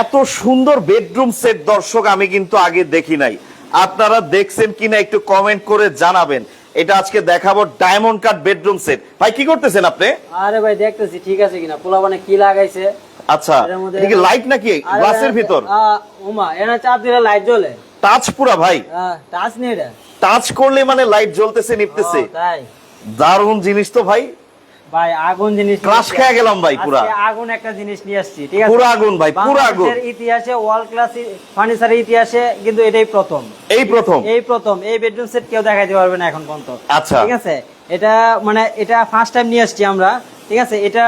এত সুন্দর bedroom set দর্শক আমি কিন্তু আগে দেখি নাই। আপনারা দেখছেন কিনা একটু কমেন্ট করে জানাবেন। এটা আজকে দেখাবো ডায়মন্ড কাট বেডরুম সেট ভাই কি করতেছেন আপনি? আরে ভাই দেখতেছি ঠিক আছে কিনা? পোলা মানে কি লাগাইছে? আচ্ছা এটা কি লাইট নাকি? গ্লাসের ভিতর? ওমা এনা চাপ দিলে লাইট জ্বলে। টাচ পুরা ভাই। টাচ নেই এটা। টাচ করলে মানে লাইট জ্বলতেছে নিপতেছে। তাই। দারুণ জিনিস তো ভাই। ভাই আগুন জিনিস নিয়ে ক্রাশ আসছি। খেয়ে গেলাম ভাই পুরা। আগুন একটা জিনিস নিয়ে আসছি ঠিক আছে? পুরা আগুন ভাই, পুরা আগুন। ইতিহাসে ওয়ার্ল্ড ক্লাস ফার্নিচারের ইতিহাসে কিন্তু এটাই প্রথম। এই প্রথম? এই প্রথম। এই বেডরুম সেট কেউ দেখাইতে পারবে না এখন পর্যন্ত। আচ্ছা। ঠিক আছে? এটা মানে এটা ফার্স্ট টাইম নিয়ে আসছি আমরা ঠিক আছে? এটা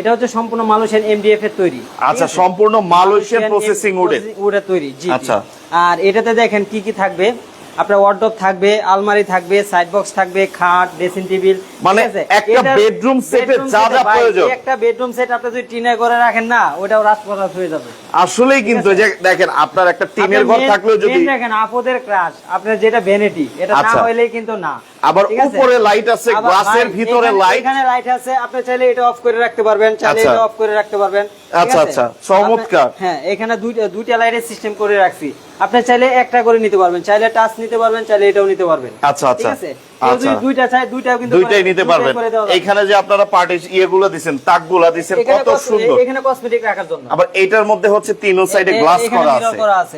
এটা হচ্ছে সম্পূর্ণ মালয়েশিয়ান এমডিএফ এর তৈরি। আচ্ছা সম্পূর্ণ মালয়েশিয়ান প্রসেসিং উডের তৈরি জি। আচ্ছা। আর এটাতে দেখেন কি কি থাকবে? আপনার ওয়ার্ডরোব থাকবে আলমারি থাকবে সাইড বক্স থাকবে খাট ড্রেসিং টেবিল মানে একটা set এ যা যা প্রয়োজন। একটা বেডরুম সেট আপনি যদি টিনে করে রাখেন না ওটাও রাজপ্রসাদ হয়ে যাবে। আসলেই কিন্তু এই যে দেখেন আপনার একটা টিনের ঘর থাকলেও যদি main দেখেন আপদের ক্রাশ আপনার যেটা ভ্যানিটি এটা না আচ্ছা। হইলেই কিন্তু না। আবার উপরে লাইট আছে গ্লাসের ভিতরে লাইট এখানে লাইট আছে আপনি চাইলে এটা অফ করে রাখতে পারবেন চাইলে আচ্ছা। এটা অফ করে রাখতে পারবেন। আচ্ছা, আচ্ছা, চমৎকার। হ্যাঁ এখানে দুইটা দুইটা লাইটের সিস্টেম করে রাখছি। আপনি চাইলে একটা করে নিতে পারবেন চাইলে টাচ নিতে পারবেন চাইলে এটাও নিতে পারবেন। আচ্ছা, আচ্ছা। ঠিক আছে? আচ্ছা। দুইটা চায় দুইটাও কিন্তু দুইটাই নিতে পারবেন। এইখানে যে আপনারা পার্টি ইয়েগুলো দিছেন তাকগুলা এখানে কত সুন্দর। এখানে কসমেটিক রাখার জন্য। আবার এটার মধ্যে হচ্ছে তিন সাইডে গ্লাস করা আছে। করা আছে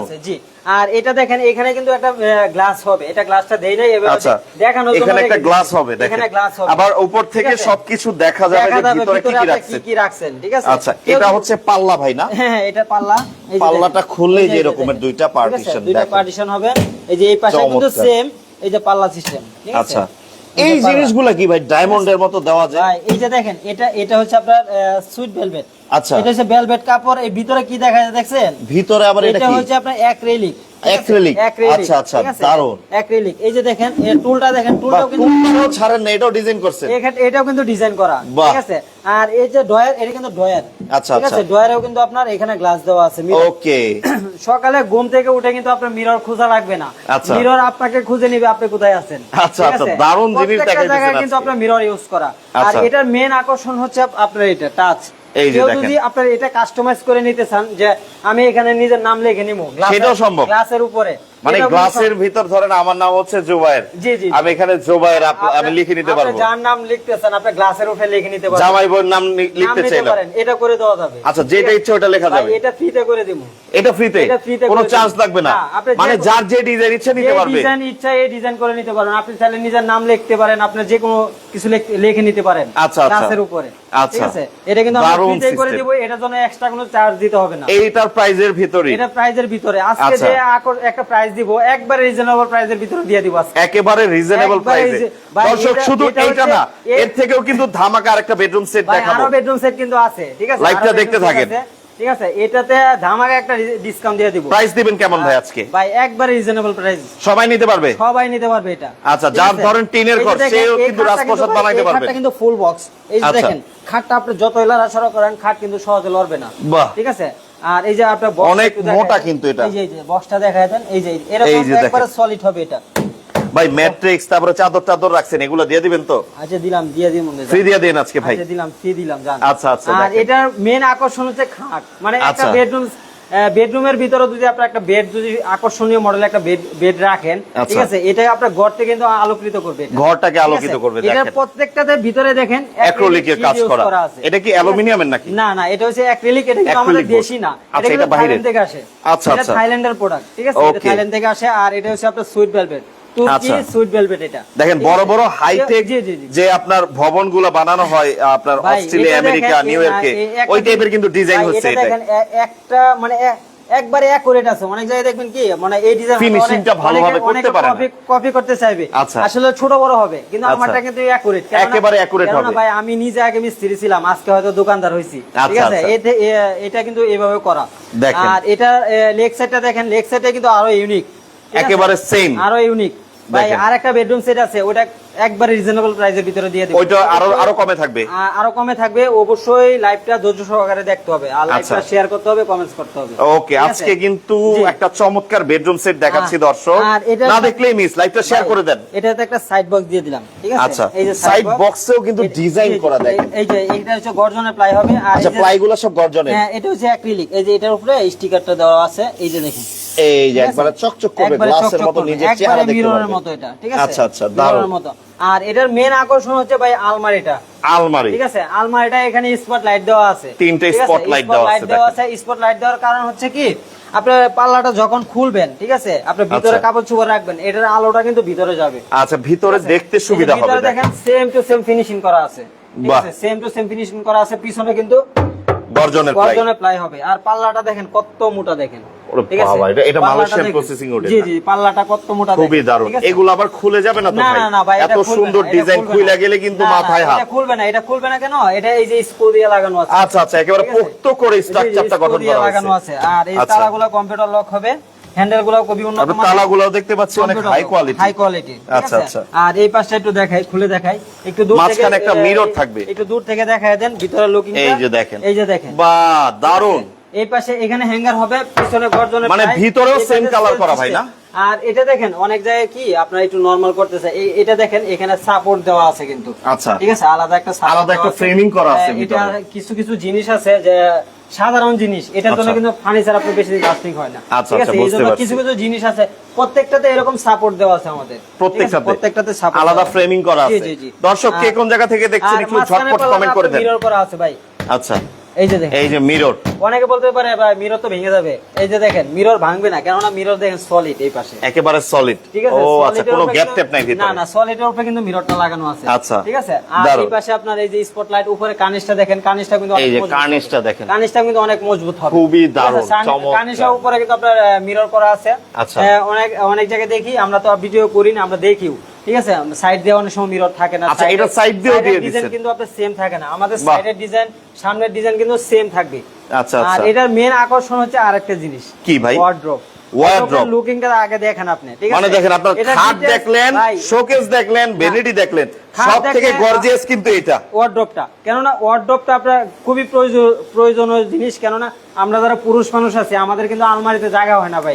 আছে জি। আর এটা দেখেন এখানে কিন্তু একটা গ্লাস হবে। এটা গ্লাসটা দেই নাই আচ্ছা দেখানো এখানে একটা গ্লাস হবে দেখেন। এখানে গ্লাস হবে। আবার উপর থেকে সবকিছু দেখা যাবে যে ভিতরে কি কি রাখছেন। কি কি রাখছেন ঠিক আছে? আচ্ছা এটা হচ্ছে পাল্লা ভাই না? হ্যাঁ হ্যাঁ এটা পাল্লা। পাল্লাটা। খুললেই যে যে এরকমের দুইটা পার্টিশন দুইটা পার্টিশন হবে। এই যে এই পাশে কিন্তু সেম এই যে পাল্লা সিস্টেম ঠিক আছে? আচ্ছা। এই জিনিসগুলা কি ভাই? ডায়মন্ডের মতো দেওয়া যায়? ভাই এই যে দেখেন এটা এটা হচ্ছে আপনার সুইট ভেলভেট আচ্ছা। এটা হচ্ছে ভেলভেট কাপড় এই ভিতরে কি দেখা যায় দেখছেন? ভিতরে আবার এটা কি? এটা হচ্ছে আপনার অ্যাক্রিলিক আচ্ছা, আচ্ছা, দারুণ। অ্যাক্রিলিক এই যে দেখেন এর টুলটা দেখেন টুলটাও কিন্তু ছাড়েন না এটাও ডিজাইন করছেন। এটাও কিন্তু ডিজাইন করা ঠিক আছে? আর এই যে ডয়ার এটা কিন্তু ডয়ার আচ্ছা, ঠিক আছে? আচ্ছা। ডয়ারেও কিন্তু আপনার এখানে গ্লাস দেওয়া আছে ওকে সকালে ঘুম থেকে উঠে কিন্তু আপনার মিরর খোঁজা লাগবে না। আচ্ছা। মিরর আপনাকে খুঁজে নিবে আপনি কোথায় আছেন আচ্ছা, আচ্ছা? দারুণ জিনিস জায়গায় কিন্তু আপনার মিরর ইউজ করা। আর আচ্ছা। এটার মেন আকর্ষণ হচ্ছে আপনার এটা টাচ এই যে দেখেন। যদি আপনার এটা কাস্টমাইজ করে নিতে চান যে আমি এখানে নিজের নাম লিখে নিবো সেটাও সম্ভব। গ্লাসের উপরে মানে গ্লাসের ভিতর ধরেন আমার নাম হচ্ছে জুবাইর জি, জি, জি। আমি এখানে জুবাইর আমি লিখে নিতে পারব। যার নাম লিখতেছেন আপনি গ্লাসের উপরে লিখে নিতে পারবেন। জামাই বোন নাম লিখতে চাইলাম। এটা করে দেওয়া যাবে। আচ্ছা যেটা ইচ্ছে ওটা লেখা যাবে। এটা ফ্রিতে করে দিব। এটা ফ্রিতে কোনো চার্জ লাগবে না। মানে যার যে ডিজাইন ইচ্ছে নিতে পারবে। ডিজাইন ইচ্ছা এই ডিজাইন করে নিতে পারেন। আপনি চাইলে নিজের নাম লিখতে পারেন আপনি যে কোনো কিছু লিখ- নিতে পারেন আচ্ছা, আচ্ছা। গ্লাসের উপরে। আচ্ছা। ঠিক আছে? এটা কিন্তু আমরা দারুণ ফ্রিতে করে। দিব এটার জন্য এক্সট্রা কোনো চার্জ দিতে হবে না। এইটার প্রাইজের ভিতরে এটা প্রাইজের ভিতরে। আজকে আচ্ছা। যে একটা প্রাইস দিব একবারে রিজনেবল প্রাইসের ভিতরে দিয়ে দিব আজকে। একেবারে রিজনেবল প্রাইসে দর্শক শুধু এটা এইটা না এর থেকেও কিন্তু ধামাকা আরেকটা বেডরুম সেট দেখাবো। আরও বেডরুম সেট কিন্তু আছে ঠিক আছে? লাইভটা দেখতে থাকেন। ঠিক আছে? এটাতে ধামাকা একটা ডিসকাউন্ট দিয়ে দিব। প্রাইস দিবেন কেমন ভাই আজকে? ভাই একবারে রিজনেবল প্রাইস সবাই নিতে পারবে? সবাই নিতে পারবে এটা। আচ্ছা, যার ধরেন টিনের ঘর, সেও কিন্তু রাজপ্রসাদ বানাইতে পারবে। খাটটা কিন্তু ফুল বক্স এই যে আচ্ছা। দেখেন খাটটা আপনি যত লড়াচড়া করেন খাট কিন্তু সহজে লড়বে না। বাহ। ঠিক আছে? আর এই যে আপনার অনেক মোটা কিন্তু এটা। এই যে বক্সটা দেখা দেন। এই যে এরকম একবারে সলিড হবে এটা। ভাই ম্যাট্রিক্স তারপরে চাদর টাদর রাখছেন এগুলো দিয়ে দিবেন তো? আচ্ছা দিলাম দিয়ে দিই মনে ফ্রি দিয়ে দেন আজকে ভাই। আচ্ছা দিলাম ফ্রি দিলাম জান আচ্ছা, আচ্ছা, আর এটার মেন আকর্ষণ হচ্ছে খাট। মানে একটা আচ্ছা। বেডরুম বেডরুমের ভিতরে যদি আপনার একটা বেড যদি আকর্ষণীয় মডেল একটা বেড বেড রাখেন ঠিক আচ্ছা। আছে এটা আপনার ঘরটা কিন্তু আলোকিত করবে। ঘরটাকে আলোকিত করবে, এটার প্রত্যেকটাতে ভিতরে দেখেন অ্যাক্রিলিকের কাজ করা। আছে। এটা কি অ্যালুমিনিয়ামের নাকি? না না এটা হচ্ছে অ্যাক্রিলিক এটা কিন্তু আমাদের দেশি না। আচ্ছা, এটা এটা কিন্তু বাইরে থাইল্যান্ড থেকে আসে। আচ্ছা, এটা আচ্ছা। থাইল্যান্ডের প্রোডাক্ট ঠিক আছে? এটা থাইল্যান্ড থেকে আসে আর এটা হচ্ছে আপনার সুইট ভেলভেট তুর্কি আচ্ছা। সুইট ভেলভেট এটা। দেখেন বড় বড় হাইটেক জি জি জি যে আপনার ভবনগুলো বানানো হয় আপনার অস্ট্রেলিয়া আমেরিকা নিউ ইয়র্কে ওই টাইপের কিন্তু ডিজাইন হচ্ছে এটা এটা দেখেন এ- একটা মানে একবারে অ্যাকুরেট আছে। অনেক জায়গায় দেখবেন কি মানে এই ডিজাইন Finishing ভালোভাবে করতে পারে কপি কপি করতে চাইবে। আচ্ছা। আসলে ছোট বড় হবে কিন্তু আচ্ছা। আমারটা কিন্তু অ্যাকুরেট একেবারে accurate হবে। ভাই আমি নিজে আগে মিস্ত্রি ছিলাম আজকে হয়তো দোকানদার হইছি। ঠিক আচ্ছা, আছে? আচ্ছা। এটা কিন্তু এভাবে করা। আর এটা লেগ সাইডটা দেখেন লেগ সাইডটা কিন্তু আরও ইউনিক একেবারে same। আরও ইউনিক ভাই আর একটা বেডরুম সেট আছে ওটা একবারে রিজনেবল প্রাইসের ভিতরে দিয়ে দেব। ওইটা আরও আরও কমে থাকবে? আরও কমে থাকবে অবশ্যই লাইভটা ধৈর্য সহকারে দেখতে হবে। আর লাইভটা আচ্ছা। শেয়ার করতে হবে কমেন্টস করতে হবে। ওকে আজকে কিন্তু একটা চমৎকার বেডরুম সেট দেখাচ্ছি দর্শক। না দেখলেই মিস লাইভটা শেয়ার করে দেন। এটাতে একটা সাইড বক্স দিয়ে দিলাম ঠিক আছে? আচ্ছা, এই যে box এও কিন্তু জি, করা দেখেন। এই যে এইটা হচ্ছে গর্জনের প্লাই হবে। আর আচ্ছা প্লাইগুলো সব গর্জনের? হ্যাঁ এটা হচ্ছে অ্যাক্রিলিক এই যে এটার উপরে স্টিকারটা দেওয়া আছে। এই যে দেখুন। এই যে একবারে চকচক করবে গ্লাসের মতো নিজের চেহারা দেখতে মিররের মতো এটা ঠিক আছে? আচ্ছা আচ্ছা দারুণ। মতো। আর এটার মেন আকর্ষণ হচ্ছে ভাই আলমারিটা। আলমারি। ঠিক আছে? আলমারিটা এখানে স্পট লাইট দেওয়া আছে। তিনটে? দেওয়া আছে, দেওয়া আছে। স্পট লাইট দেওয়ার কারণ হচ্ছে কি? আপনার পাল্লাটা যখন খুলবেন ঠিক আছে? আপনার ভিতরে আচ্ছা। কাপড় চোপড় রাখবেন এটার আলোটা কিন্তু ভিতরে যাবে। আচ্ছা ভিতরে দেখতে সুবিধা হবে ভিতরে। দেখেন। সেম টু সেম ফিনিশিং করা আছে। ঠিক আছে? সেম টু সেম ফিনিশিং করা আছে পিছনে কিন্তু গর্জনের প্লাই। গর্জনের প্লাই হবে। আর পাল্লাটা দেখেন কত মোটা দেখেন। ঠিক আছে? এটা- এটা মালয়েশিয়ান দেখেন। processing জি জি পাল্লাটা কত মোটা খুবই দারুণ। এগুলো আবার খুলে যাবে না তো না ভাই? না না ভাই এত সুন্দর ডিজাইন খুলে গেলে কিন্তু মাথায় হাত। এটা খুলবে না এটা খুলবে না কেন? এটা এই যে স্ক্রু দিয়ে লাগানো আছে। আচ্ছা আচ্ছা একেবারে পোক্ত করে স্ট্রাকচারটা গঠন লাগানো আছে। আর এই আচ্ছা। তালাগুলো কম্পিউটার লক হবে। খুবই উন্নত দেখতে পাচ্ছি অনেক হাই কোয়ালিটি হাই কোয়ালিটি আচ্ছা, আচ্ছা। আর এই পাশটা একটু দেখাই খুলে দেখাই। একটু দূর থেকে মাঝখানে একটা মিরর থাকবে। একটু দূর থেকে দেখায় দেন ভিতরে লুকিং এই যে দেখেন। এই যে দেখেন। বা দারুণ এই পাশে এখানে হ্যাঙ্গার হবে পিছনে গর্জনের মানে ভিতরেও সেম same করা ভাই না? আর এটা দেখেন অনেক জায়গায় কি আপনারা একটু নরমাল করতেছে এটা দেখেন এখানে সাপোর্ট দেওয়া আছে কিন্তু। আচ্ছা। ঠিক আছে আলাদা একটা আলাদা একটা framing করা আছে হ্যাঁ, এটা কিছু কিছু জিনিস আছে যে সাধারণ জিনিস এটার জন্য আচ্ছা। কিন্তু ফার্নিচার আপনার বেশি লাস্টিং হয় না। আচ্ছা, ঠিক আচ্ছা, আছে এই জন্য। কিছু কিছু জিনিস আছে প্রত্যেকটাতে এরকম সাপোর্ট দেওয়া আছে আমাদের। প্রত্যেকটাতে। প্রত্যেকটাতে support আলাদা ফ্রেমিং করা আছে। দর্শক কে কোন জায়গা থেকে দেখছেন একটু ঝটপট কমেন্ট করে দেন। মিরর করা আছে ভাই। আচ্ছা। এই যে দেখেন। এই যে মিরর অনেকে বলতে পারে ভাই মিরর তো ভেঙে যাবে। এই যে দেখেন মিরর ভাঙবে না কেননা মিরর দেখেন সলিড এই পাশে। একেবারে সলিড ঠিক আছে? ও আচ্ছা কোনো গ্যাপ ট্যাপ নাই না ভিতরে না সলিডের উপরে কিন্তু মিররটা লাগানো আছে। আচ্ছা। ঠিক আছে? আর এই পাশে আপনার এই যে স্পটলাইট উপরে কানিসটা দেখেন কানিসটা কিন্তু এই যে কার্নিশটা দেখেন। কিন্তু অনেক মজবুত হবে। খুবই দারুণ, চমৎকার। উপরে কিন্তু আপনার মিরর করা আছে। আচ্ছা। অনেক অনেক জায়গায় দেখি আমরা তো ভিডিও করি না আমরা দেখিও ঠিক আছে? সাইড দিয়ে অনেক সময় মিরর থাকে না আচ্ছা, এটা সাইড এর দিয়ে design কিন্তু আপনার সেম থাকে না। আমাদের। সাইডের ডিজাইন সামনের ডিজাইন কিন্তু সেম থাকবে। আচ্ছা আর আচ্ছা এটার মেন আকর্ষণ হচ্ছে আরেকটা জিনিস। কি ভাই? ওয়ার্ড্রপ আগে দেখেন আপনি ঠিক আছে? মানে দেখেন আপনার খাট দেখলেন শোকেস দেখলেন ভ্যানিটি দেখলেন। সব থেকে গর্জিয়াস কিন্তু এটা। ওয়ার্ড্রপটা কেননা ওয়ার্ড্রপটা আপনার খুবই প্রয়োজনীয় জিনিস কেননা আমরা যারা পুরুষ মানুষ আছি আমাদের কিন্তু আলমারিতে জায়গা হয় না ভাই.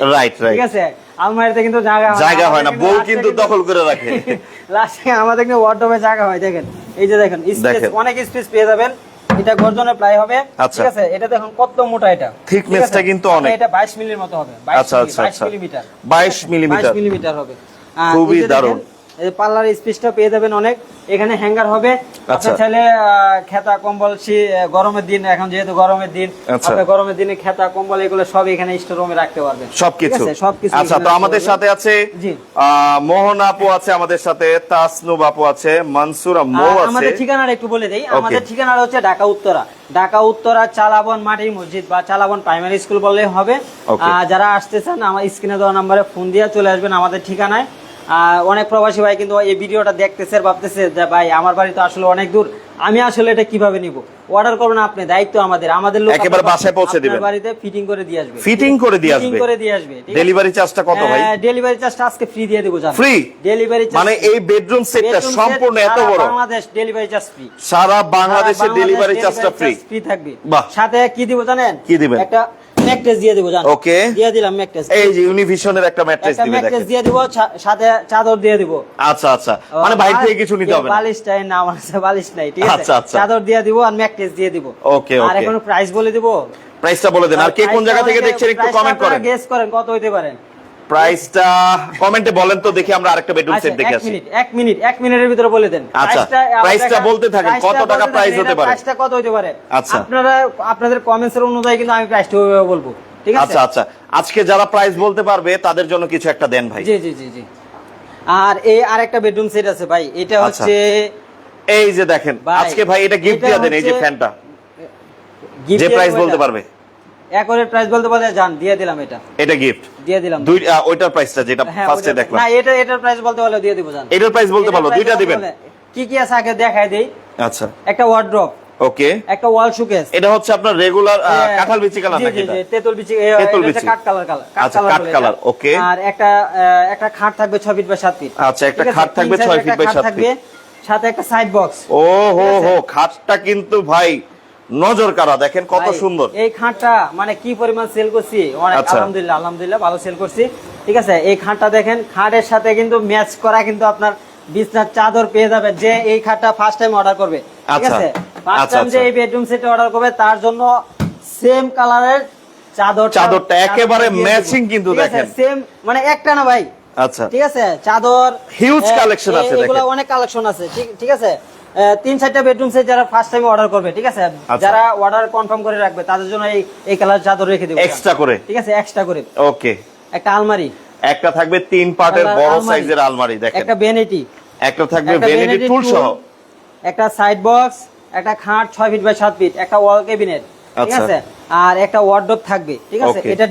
ঠিক আছে? আলমারিতে কিন্তু জায়গা হয় না। জায়গা হয় না বউ কিন্তু দখল করে রাখে। লাস্টে আমাদের কিন্তু ওয়ার্ড্রপে জায়গা হয় দেখেন। এই যে দেখেন স্পেস দেখেন। অনেক স্পেস পেয়ে যাবেন। এটা গর্জনের প্লাই হবে আচ্ছা। ঠিক আছে এটা দেখুন কত মোটা এটা Thickness ঠিক আছে? টা কিন্তু অনেক। এটা 22 মিলির মতো হবে 22 আচ্ছা, আচ্ছা, 22। Millimetre 22 millimetre. 22 মিলিমিটার হবে খুবই দারুণ। পার্লার স্পেসটা পেয়ে যাবেন অনেক। এখানে হ্যাঙ্গার হবে। আচ্ছা। আপনার ছেলে খেতা কম্বল গরমের দিন এখন যেহেতু গরমের দিন আচ্ছা। আপনি গরমের দিনে খেতা কম্বল এগুলো সব এখানে স্টোর রুমে রাখতে পারবেন। সবকিছু সবকিছু আচ্ছা তো আমাদের। সাথে আছে জি। মোহন আপু আছে আমাদের সাথে তাসনুব আপু আছে মনসুর মৌ আছে। আমাদের ঠিকানাটা একটু বলে দেই। আমাদের ঠিকানাটা হচ্ছে ঢাকা উত্তরা। ঢাকা উত্তরা চালাবন মাটি মসজিদ বা চালাবন প্রাইমারি স্কুল বললেই হবে। আর যারা আসতে চান আমার স্ক্রিনে দেওয়া নাম্বারে ফোন দিয়ে চলে আসবেন আমাদের ঠিকানায়। অনেক প্রবাসী ভাই কিন্তু এই ভিডিওটা দেখতেছে ভাবতেছে যে ভাই আমার বাড়ি তো আসলে অনেক দূর আমি আসলে এটা কীভাবে নিব? অর্ডার করবেন আপনি দায়িত্ব আমাদের। আমাদের লোক একেবারে বাসায় পৌঁছে দিবেন। বাড়িতে ফিটিং করে দিয়ে আসবে। Fitting করে দিয়ে আসবে? করে দিয়ে আসবে ডেলিভারি চার্জটা কত ভাই? ডেলিভারি চার্জটা আজকে ফ্রি দিয়ে দেবো জান Free? ডেলিভারি চার্জ মানে এই বেডরুম সেটটা সম্পূর্ণ এত বড়? বাংলাদেশ ডেলিভারি চার্জ ফ্রি সারা বাংলাদেশে ডেলিভারি চার্জটা ফ্রি ফ্রি থাকবে। বাহ। সাথে কি দিব জানেন? কি দিবেন? একটা ম্যাট্রেস দিয়ে দিব জানেন Okay. দিয়ে দিলাম ম্যাট্রেস। এই যে ইউনিভিশনের একটা ম্যাট্রেস একটা ম্যাট্রেস দিয়ে দিব সাথে চাদর দিয়ে দিব। আচ্ছা আচ্ছা। মানে বাইরে থেকে কিছু নিতে হবে না? বালিশটা না আমার কাছে বালিশ নাই ঠিক আছে? আচ্ছা, আচ্ছা। চাদর দিয়ে দিবো আর ম্যাট্রেস দিয়ে দিব। ওকে আর. এখন প্রাইস বলে দিব। প্রাইসটা বলে দেন। আর কে কোন জায়গা থেকে দেখছেন একটু কমেন্ট করেন। গেস করেন কত হইতে পারে। প্রাইসটা কমেন্টে বলেন তো দেখি আমরা আরেকটা বেডরুম আচ্ছা, সেট দেখে আসি। মিনিট এক মিনিট এক মিনিটের ভিতরে বলে দেন। আচ্ছা, প্রাইসটা- বলতে থাকেন, কত টাকা প্রাইস হতে পারে? প্রাইসটা কত হতে পারে? আচ্ছা। আপনারা আপনাদের কমেন্টস এর অনুযায়ী কিন্তু আমি প্রাইসটা বলব ঠিক আছে? আচ্ছা আচ্ছা। আজকে যারা প্রাইস বলতে পারবে তাদের জন্য কিছু একটা দেন ভাই। জি জি জি জি। আর এই আরেকটা বেডরুম সেট আছে ভাই এটা আচ্ছা। হচ্ছে এই যে দেখেন আজকে ভাই এটা গিফট দিয়ে দেন এই যে ফ্যানটা যে প্রাইস বলতে পারবে। একরের প্রাইস বলতে পারলে জান দিয়ে দিলাম এটা। এটা গিফট দিয়ে দিলাম। দুই ওইটার প্রাইসটা যেটা হ্যাঁ, ফার্স্টে দেখলাম। না এটা এটার প্রাইস বলতে দিয়ে দিব জান। এটার প্রাইস বলতে দুইটা দিবেন? কি কি আছে আগে দেখাই দেই। আচ্ছা। একটা ওয়ার্ড্রপ ওকে একটা ওয়াল শোকেস এটা হচ্ছে আপনার রেগুলার কাঁঠাল বিচি কালার নাকি এটা? তেঁতুল বিচি তেঁতুল বিচি। কাঠ কালার কালার আচ্ছা, কাঠ কালার, ওকে। আর একটা একটা খাট থাকবে 6 ফিট বাই 7 ফিট আচ্ছা, একটা খাট থাকবে 6 ফিট বাই 7 ফিট। সাথে একটা সাইড বক্স ও হো হো খাটটা কিন্তু ভাই নজর কারা দেখেন কত সুন্দর এই খাটটা মানে কি পরিমাণ সেল করছি অনেক আচ্ছা। আলহামদুলিল্লাহ আলহামদুলিল্লাহ ভালো সেল করছি ঠিক আছে এই খাটটা দেখেন খাটের সাথে কিন্তু ম্যাচ করা কিন্তু আপনার বিছনার চাদর পেয়ে যাবে যে এই খাটটা ফার্স্ট টাইম অর্ডার করবে ঠিক আচ্ছা। আছে ফার্স্ট আচ্ছা, টাইম যে। এই বেডরুম সেট অর্ডার করবে তার জন্য সেম কালারের চাদর চাদরটা একেবারে matching কিন্তু দেখেন। সেম মানে একটা না ভাই আচ্ছা ঠিক আছে চাদর হিউজ কালেকশন আছে এগুলো দেখেন। অনেক কালেকশন আছে ঠিক ঠিক আছে তিন চারটা বেডরুম সেট যারা ফার্স্ট টাইম অর্ডার করবে ঠিক আছে? আচ্ছা। যারা অর্ডার কনফার্ম করে রাখবে তাদের জন্য এই এই কালার চাদর রেখে দেবো। এক্সট্রা করে? ঠিক আছে এক্সট্রা করে। ওকে একটা আলমারি। একটা থাকবে তিন পার্টের বড় সাইজের আলমারি দেখেন। একটা বেনেটি একটা থাকবে ভ্যানিটি টুল সহ। একটা সাইড বক্স একটা খাট ছয় ফিট বাই সাত ফিট একটা ওয়াল ক্যাবিনেট ঠিক আচ্ছা। আছে? আর একটা ওয়ার্ডরোব থাকবে ঠিক আছে. এটা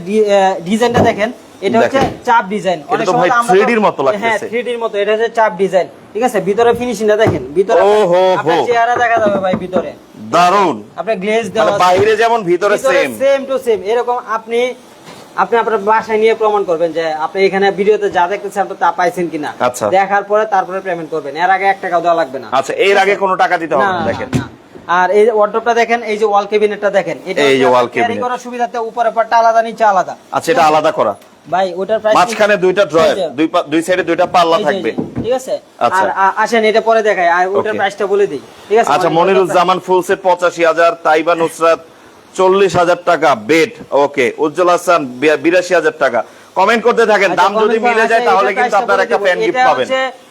ডিজাইনটা দেখেন। এটা হচ্ছে চাপ ডিজাইন। এটা তো ভাই 3D র মতো লাগতেছে। হ্যাঁ 3D র মতো। এটা হচ্ছে চাপ ডিজাইন। ঠিক আছে? ভিতরে ফিনিশিংটা দেখেন। ভিতরে ও আপনার চেহারা দেখা যাবে ভাই ভিতরে। দারুণ আপনার গ্লেজ দেওয়া আছে। বাইরে যেমন ভিতরে সেম সেম টু সেম এরকম আপনি আপনি আপনার বাসায় নিয়ে প্রমাণ করবেন যে আপনি এখানে ভিডিওতে যা দেখতেছেন আপনি তা পাইছেন কিনা। আচ্ছা। দেখার পরে তারপরে পেমেন্ট করবেন। এর আগে এক টাকাও দেওয়া লাগবে না। আচ্ছা এর আগে কোনো টাকা দিতে হবে না, দেখেন। আর এই ওয়ার্ডরোবটা দেখেন এই যে ওয়াল কেবিনেটটা দেখেন। এটা এই যে wall ক্যারি করার সুবিধাতে উপরে পাটটা আলাদা নিচে আলাদা। আচ্ছা এটা আলাদা করা। ভাই ওটার প্রাইস মাঝখানে দুইটা ড্রয়ার দুই দুই সাইডে দুইটা পাল্লা থাকবে। ঠিক আছে? আচ্ছা। আর আসেন এটা পরে দেখাই। ওটার প্রাইসটা বলে দিই। ঠিক আছে আচ্ছা মনিরুল মনিরুজ্জামান ফুল সেট পঁচাশি হাজার তাইবা নুসরাত চল্লিশ হাজার টাকা বেড ওকে উজ্জ্বল হাসান বি- বিরাশি হাজার টাকা। কমেন্ট করতে থাকেন আচ্ছা, দাম যদি মিলে যায় তাহলে কিন্তু আপনার একটা। ফ্যান গিফট পাবেন।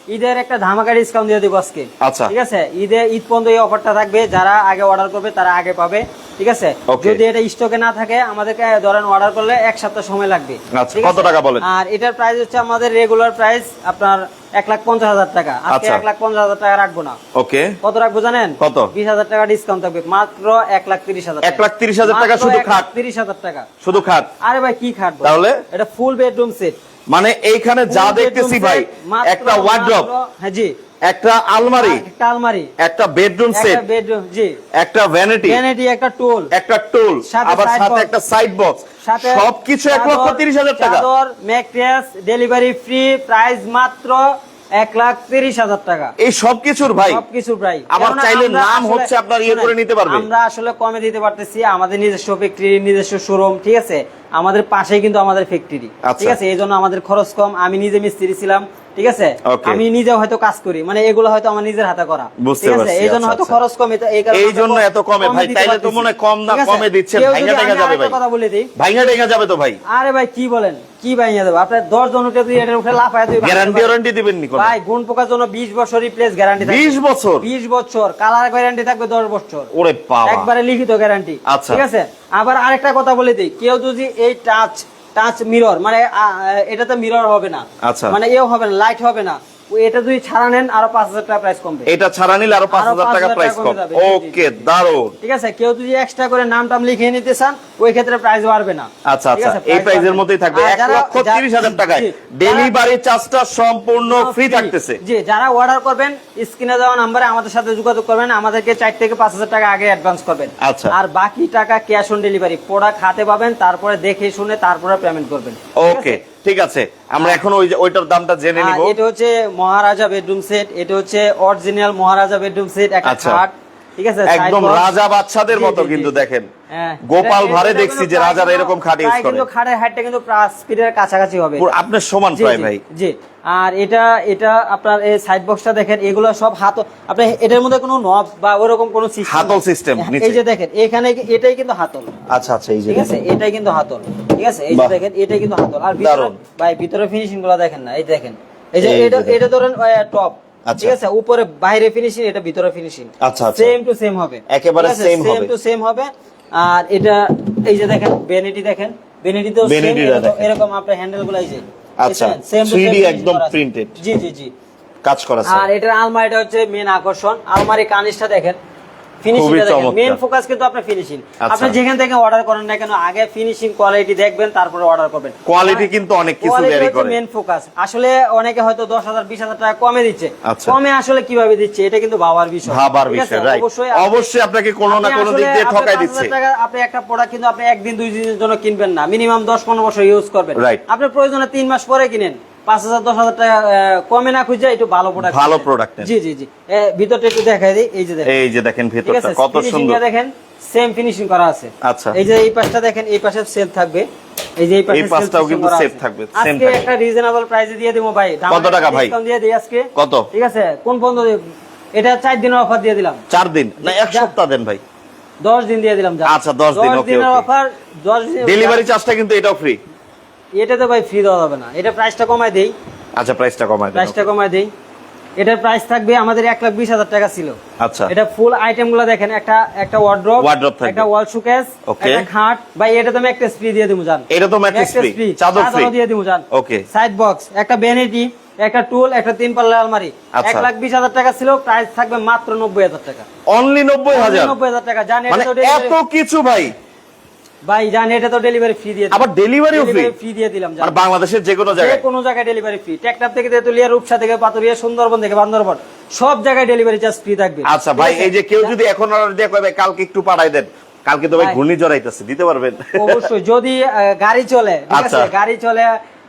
ঈদের একটা ধামাকা ডিসকাউন্ট দিয়ে দিব আজকে। আচ্ছা। ঠিক আছে? ঈদে ঈদ পর্যন্ত এই অফারটা থাকবে। যারা আগে অর্ডার করবে তারা আগে পাবে। ঠিক আছে? যদি এটা স্টকে না থাকে আমাদেরকে ধরেন অর্ডার করলে এক সপ্তাহ সময় লাগবে। আচ্ছা, কত টাকা বলেন? আর এটার প্রাইস হচ্ছে আমাদের রেগুলার প্রাইস আপনার এক লাখ পঞ্চাশ হাজার টাকা। আজকে আচ্ছা। এক লাখ পঞ্চাশ হাজার টাকা রাখব না। ওকে কত রাখব জানেন? কত? বিশ হাজার টাকা ডিসকাউন্ট থাকবে। মাত্র এক লাখ তিরিশ হাজার এক লাখ তিরিশ হাজার টাকা শুধু খাট? তিরিশ হাজার টাকা। শুধু খাট? আরে ভাই কি খাট? তাহলে? এটা ফুল বেডরুম সেট মানে এইখানে যা দেখতেছি ভাই একটা ওয়ার্ড্রপ হ্যাঁ জি। একটা আলমারি একটা আলমারি একটা বেডরুম সেট বেডরুম জি। একটা ভ্যানিটি ভ্যানিটি একটা টুল একটা টুল আবার সাথে একটা সাইড বক্স সাথে সবকিছু এক লক্ষ তিরিশ হাজার টাকা। ম্যাট্রেস ডেলিভারি ফ্রি প্রাইস মাত্র এক লাখ তিরিশ হাজার টাকা। এই সবকিছুর ভাই? সবকিছু প্রায় আবার কেননা চাইলে নাম হচ্ছে আপনার ইয়ে করে নিতে পারবে। আমরা আসলে কমে দিতে পারতেছি আমাদের নিজস্ব ফ্যাক্টরি নিজস্ব শোরুম ঠিক আছে? আমাদের পাশেই কিন্তু আমাদের ফ্যাক্টরি আচ্ছা। ঠিক আছে? এই জন্য আমাদের খরচ কম। আমি নিজে মিস্ত্রি ছিলাম ঠিক আছে? আমি নিজেও হয়তো কাজ করি। মানে এগুলো হয়তো আমার নিজের হাতে করা। বুঝতে ঠিক আছে? এই জন্য আচ্ছা, হয়তো আচ্ছা। খরচ কম এটা- এই জন্য এত কমে ভাই, তাইলে তো মনে কম না, কমে দিচ্ছেন, কেউ ভাইঙা যদি- টেঙা আমি যাবে ভাই। কথা বলে দিই। ভাইঙা টেঙা যাবে তো ভাই। আরে ভাই কি বলেন? কি ভাইয়া দেবো? আপনার দশ জন উঠে তুই এটার উঠে লাফায় ভাঙতে গ্যারান্টি ওয়ারেন্টি দিবেন নি কোনো? ভাই গুণ পোকার জন্য বিশ বছর রিপ্লেস গ্যারান্টি 20 বছর? বিশ বছর। কালার গ্যারান্টি থাকবে দশ বছর। ওরে বাবা। একবারে লিখিত গ্যারান্টি আচ্ছা। ঠিক আছে? আবার আরেকটা কথা বলে দিই। কেউ যদি এই টাচ টাচ মিরর মানে এটাতে মিরর হবে না আচ্ছা। মানে এও হবে না লাইট হবে না এটা যদি ছাড়া নেন আরও পাঁচ হাজার টাকা প্রাইস কমবে। এটা ছাড়া নিলে আরও পাঁচ আরও হাজার টাকা প্রাইস কম ওকে ঠিক আছে কেউ যদি এক্সট্রা করে নাম টাম লিখিয়ে নিতে চান ওই ক্ষেত্রে প্রাইস বাড়বে না। আচ্ছা আচ্ছা এই প্রাইজের মধ্যেই থাকবে লক্ষ যা- তিরিশ হাজার টাকায়। ডেলিভারি চার্জটা সম্পূর্ণ ফ্রি থাকতেছে। জি যারা অর্ডার করবেন স্ক্রিনে দেওয়া নাম্বারে আমাদের সাথে যোগাযোগ করবেন আমাদেরকে চার থেকে পাঁচ হাজার টাকা আগে অ্যাডভান্স করবেন। আচ্ছা। আর বাকি টাকা ক্যাশ অন ডেলিভারি প্রোডাক্ট হাতে পাবেন তারপরে দেখে শুনে তারপরে পেমেন্ট করবেন। ওকে? ঠিক আছে আমরা এখন ওই ওইটার দামটা জেনে নিব। এটা হচ্ছে মহারাজা বেডরুম সেট এটা হচ্ছে অরিজিনাল মহারাজা বেডরুম সেট একটা আচ্ছা। খাট ঠিক আছে একদম রাজা বাচ্চাদের মতো কিন্তু দেখেন। হ্যাঁ। গোপাল ভারে দেখছি যে রাজা রাজারা এরকম খাট ইউজ প্রায় করে। কিন্তু খাটের হাইটটা কিন্তু স্পিডের কাছাকাছি হবে। আপনার সমান প্রায় ভাই। জি। আর এটা এটা আপনার এই সাইড বক্সটা দেখেন এগুলো সব হাত আপনি এটার মধ্যে কোনো নব বা ওরকম কোনো হাতল system হ্যাঁ। এই যে দেখেন এখানে এটাই কিন্তু হাতল। আচ্ছা আচ্ছা এই যে ঠিক আছে? এটাই কিন্তু হাতল। ঠিক আছে? এই যে দেখেন এটাই কিন্তু হাতল। আর ভিতরে ভাই ভিতরে ফিনিশিংগুলো দেখেন না এই দেখেন। এই যে এটা এটা ধরেন টপ আচ্ছা। ঠিক আছে? উপরে বাইরে ফিনিশিং এটা ভিতরে ফিনিশিং আচ্ছা, আচ্ছা। সেম টু সেম হবে। একেবারে সেম হবে। সেম টু সেম হবে। আর এটা এই যে দেখেন বেনিটি দেখেন। বেনিটিতেও সেম। এরকম আপনার হ্যান্ডেলগুলো এই যে আচ্ছা, সেম 3D একদম প্রিন্টেড জি জি জি। কাজ করা আর এটার আলমারিটা হচ্ছে মেন আকর্ষণ। আলমারি কানিসটা দেখেন। ফিনিশিং চমৎকার। মেইন ফোকাস কিন্তু আপনার ফিনিশিং আচ্ছা। আপনি যেখান থেকে অর্ডার করেন না কেন আগে ফিনিশিং কোয়ালিটি দেখবেন তারপরে অর্ডার করবেন। কোয়ালিটি কিন্তু অনেক কিছু ভ্যারি করে। মেইন ফোকাস আসলে অনেকে হয়তো দশ হাজার টাকা কমে দিচ্ছে। আচ্ছা। কমে আসলে কীভাবে দিচ্ছে এটা কিন্তু ভাবার বিষয়। ভাবার বিষয় রাইট অবশ্যই আপনাকে কোনো না কোনো দিক দিয়ে ঠকাই দিচ্ছে। আপনি একটা প্রোডাক্ট কিন্তু আপনি একদিন দুই দিনের জন্য কিনবেন না। মিনিমাম দশ পনেরো বছর ইউজ করবেন. আপনার প্রয়োজনে তিন মাস পরে কিনেন। পাঁচ হাজার দশ হাজার টাকা কমে না খুঁজে একটু ভালো প্রোডাক্ট ভালো নেন। জি জি জি। ভিতরটা একটু দেখাই দিই এই যে দেখেন। এই যে দেখেন ভেতরটা কত সুন্দর। দেখেন সেম ফিনিশিং করা আছে। আচ্ছা। এই যে এই পাশটা দেখেন এই পাশে সেল থাকবে। এই যে এই পাশটাও কিন্তু save থাকবে, আজকে থাকবে। একটা রিজনেবল প্রাইসে দিয়ে দেবো ভাই। কত টাকা ভাই? ডিসকাউন্ট দিয়ে দিই আজকে। কত? ঠিক আছে? কোন পর্যন্ত এটা চার দিনের অফার দিয়ে দিলাম। চার দিন? না এক সপ্তাহ দেন ভাই। দশ দিন দিয়ে দিলাম আচ্ছা, 10 দিন, okay, দিনের অফার দশ দিন ডেলিভারি চার্জটা কিন্তু এটাও ফ্রি এটা তো ভাই ফ্রি দেওয়া যাবে না। এটা প্রাইসটা কমাই দেই। আচ্ছা প্রাইসটা কমায় দেন প্রাইসটা কমাই দেই। এটার প্রাইস থাকবে আমাদের এক লাখ বিশ হাজার টাকা ছিল। আচ্ছা। এটা ফুল আইটেমগুলো দেখেন একটা একটা ওয়ার্ড্রপ থাকবে। একটা ওয়াল শোকেস একটা খাট। ভাই এটা তো ম্যাট্রেস ফ্রি দিয়ে দিমু জান। এটা তো mattress free, চাদর free। দিয়ে দিমু জান। Okay. সাইড বক্স একটা ভ্যানিটি একটা টুল একটা তিন পাল্লা আলমারি। আচ্ছা। এক লাখ বিশ হাজার টাকা ছিল প্রাইস থাকবে মাত্র নব্বই হাজার টাকা। অনলি নব্বই হাজার? নব্বই হাজার টাকা জান মানে এটা তো এত কিছু ভাই ভাই জান এটা তো ডেলিভারি ফ্রি দিয়ে আবার ডেলিভারিও ফ্রি ফ্রি দিয়ে দিলাম জান। মানে বাংলাদেশের যে কোনো যে জায়গায় কোনো জায়গায় ডেলিভারি ফ্রি টেকটাপ থেকে তেতুলিয়া রূপসা থেকে পাতুরিয়া সুন্দরবন থেকে বান্দরবন সব জায়গায় ডেলিভারি চার্জ ফ্রি থাকবে। আচ্ছা ভাই এই যে কেউ যদি এখন অর্ডার দিয়ে কয় কালকে একটু পাঠাই দেন। কালকে তো ভাই ভাই। ঘূর্ণি জড়াইতেছে দিতে পারবেন? অবশ্যই যদি গাড়ি চলে ঠিক আচ্ছা। আছে? গাড়ি চলে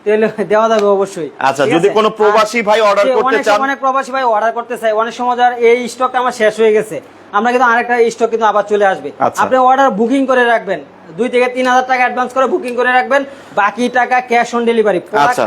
তাহলে দেওয়া যাবে অবশ্যই। আচ্ছা, যদি কোনো প্রবাসী ভাই order করতে চান? অনেক প্রবাসী ভাই অর্ডার করতে চাই অনেক সময় এই স্টকটা আমার শেষ হয়ে গেছে। আমরা কিন্তু আরেকটা স্টক কিন্তু আবার চলে আসবে। আচ্ছা। আপনি অর্ডার বুকিং করে রাখবেন। দুই থেকে তিন হাজার টাকা অ্যাডভান্স করে বুকিং করে রাখবেন। বাকি টাকা ক্যাশ অন ডেলিভারি।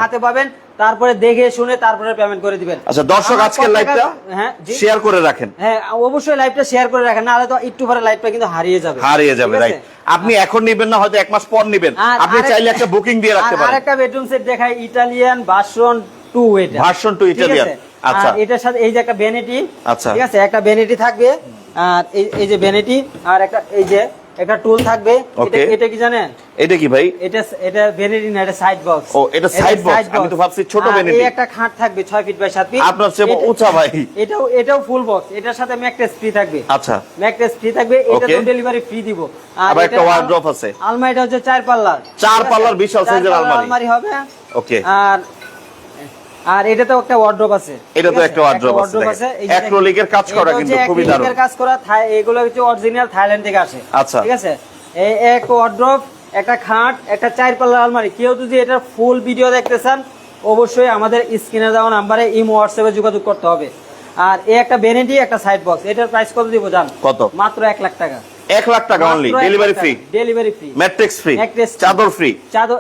হাতে পাবেন তারপরে দেখে শুনে তারপরে পেমেন্ট করে দিবেন। আচ্ছা দর্শক আজকের লাইভটা হ্যাঁ জি। শেয়ার করে রাখেন। হ্যাঁ অবশ্যই লাইভটা শেয়ার করে রাখেন নাহলে তো একটু পরে লাইভটা কিন্তু হারিয়ে যাবে। হারিয়ে যাবে রাইট আপনি এখন নিবেন না হয়তো এক মাস পর নিবেন। আপনি চাইলে একটা বুকিং দিয়ে রাখতে আর পারেন। আরেকটা বেডরুম সেট দেখাই ইটালিয়ান ভার্সন টু এটা। Version two ঠিক Italian, আছে? আচ্ছা। এটার সাথে এই যে একটা ভ্যানিটি আচ্ছা। ঠিক আছে? একটা ভ্যানিটি থাকবে। আর এই এই যে ভ্যানিটি আর একটা এই যে একটা টুল থাকবে এটা- এটা কি জানেন? এটা কি ভাই? এটা এটা ভ্যানিটি না এটা সাইড বক্স ও, এটা side box, আমি তো ভাবছি ছোট vanity। এই একটা খাট থাকবে 6 ফিট বাই 7 ফিট আপনার চেয়ে উঁচা ভাই। এটাও এটাও ফুল বক্স এটার সাথে ম্যাট্রেস ফ্রি থাকবে। আচ্ছা। ম্যাট্রেস ফ্রি থাকবে এটা. তো ডেলিভারি ফ্রি দিব। আবার একটা wardrobe আছে। আলমারিটা হচ্ছে চার পাল্লার। চার পাল্লার বিশাল পাল্লার আলমারি। আলমারি হবে। ওকে আর আর এটা তো একটা ওয়ার্ড্রপ আছে। এটা তো একটা wardrobe আছে, এর কাজ করা কিন্তু খুবই দারুণ। কাজ করা এগুলো হচ্ছে অরিজিনাল থাইল্যান্ড থেকে আসে। আচ্ছা। ঠিক আছে? এই এক ওয়ার্ড্রপ একটা খাট একটা চার পাল্লার আলমারি। কেউ যদি এটার ফুল ভিডিও দেখতে চান অবশ্যই আমাদের স্ক্রিনে দেওয়া নাম্বারে ইমো হোয়াটসঅ্যাপে যোগাযোগ করতে হবে। আর এই একটা বেনেটি একটা সাইড বক্স এটার প্রাইস কত দিব জান? কত? মাত্র এক লাখ টাকা। এক লাখ টাকা only delivery free delivery free mattress free চাদর ফ্রি চাদর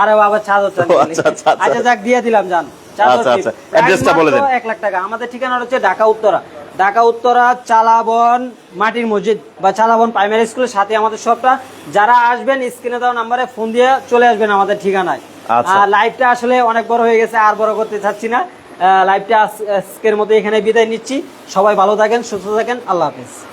আরে বাবা চাদর আচ্ছা, আচ্ছা, আচ্ছা। আচ্ছা যাক দিয়ে দিলাম জান। আচ্ছা, আচ্ছা। Price বলে দেন। এক লাখ টাকা। আমাদের ঠিকানা হচ্ছে ঢাকা উত্তরা। ঢাকা উত্তরা চালাবন মাটির মসজিদ বা চালাবন প্রাইমারি স্কুলের সাথে আমাদের সবটা। যারা আসবেন স্ক্রিনে দেওয়া নাম্বারে ফোন দিয়ে চলে আসবেন আমাদের ঠিকানায়। আচ্ছা। লাইভটা আসলে অনেক বড় হয়ে গেছে আর বড় করতে চাচ্ছি না। লাইভটা আজকের মতো এখানে বিদায় নিচ্ছি। সবাই ভালো থাকেন সুস্থ থাকেন। আল্লাহ হাফেজ।